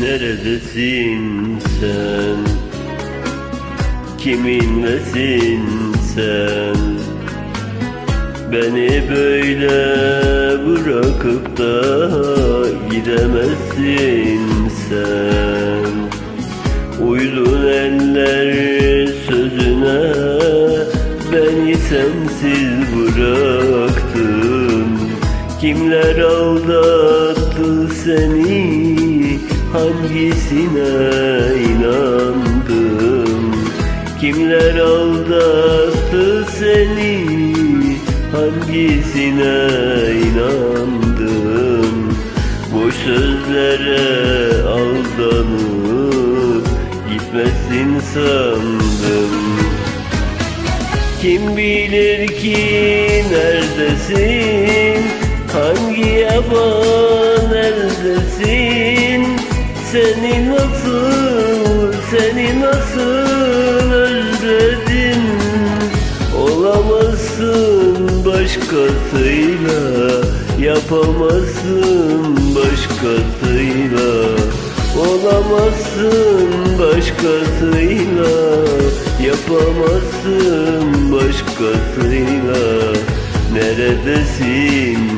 Neredesin sen? Kiminlesin sen? Beni böyle bırakıp da gidemezsin sen Uydun eller sözüne Beni sensiz bıraktın Kimler aldattı seni Hangisine inandın Kimler aldattı seni? Hangisine inandın Boş sözlere aldanıp Gitmesin sandım. Kim bilir ki neredesin? Hangi yaban Seni nasıl, seni nasıl özledim Olamazsın başkasıyla Yapamazsın başkasıyla. Olamazsın başkasıyla Yapamazsın başkasıyla. Neredesin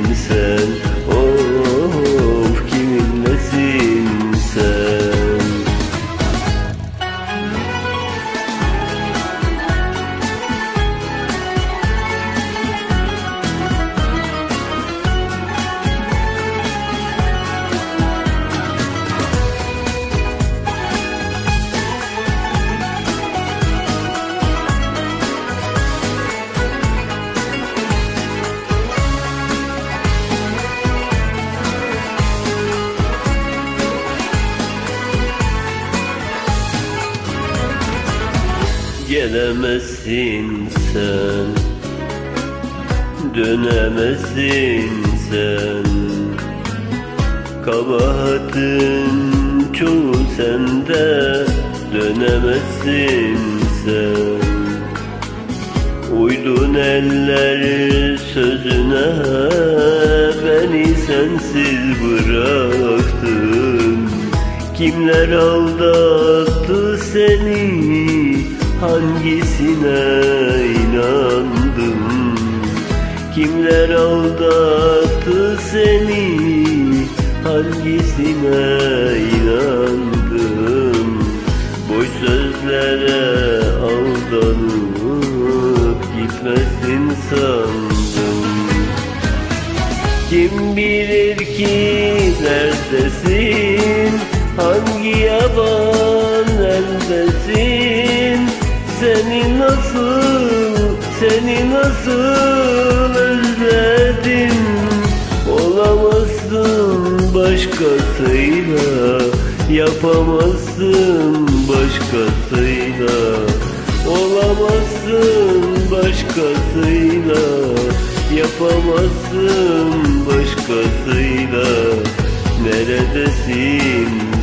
Gelemezsin sen. Dönemezsin sen. Kabahatin çoğu sende. Dönemezsin sen. Uydun eller sözüne. Beni sensiz bıraktın. Kimler aldattı seni Hangisine inandın Kimler aldattı seni? Hangisine inandın Boş sözlere aldanıp Gitmesin sandım. Kim bilir ki neredesin? Hangi yaban eldesin Seni nasıl, seni nasıl özledim? Olamazsın başkasıyla Yapamazsın başkasıyla. Olamazsın başkasıyla Yapamazsın başkasıyla. Neredesin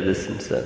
sen? Neredesin sen?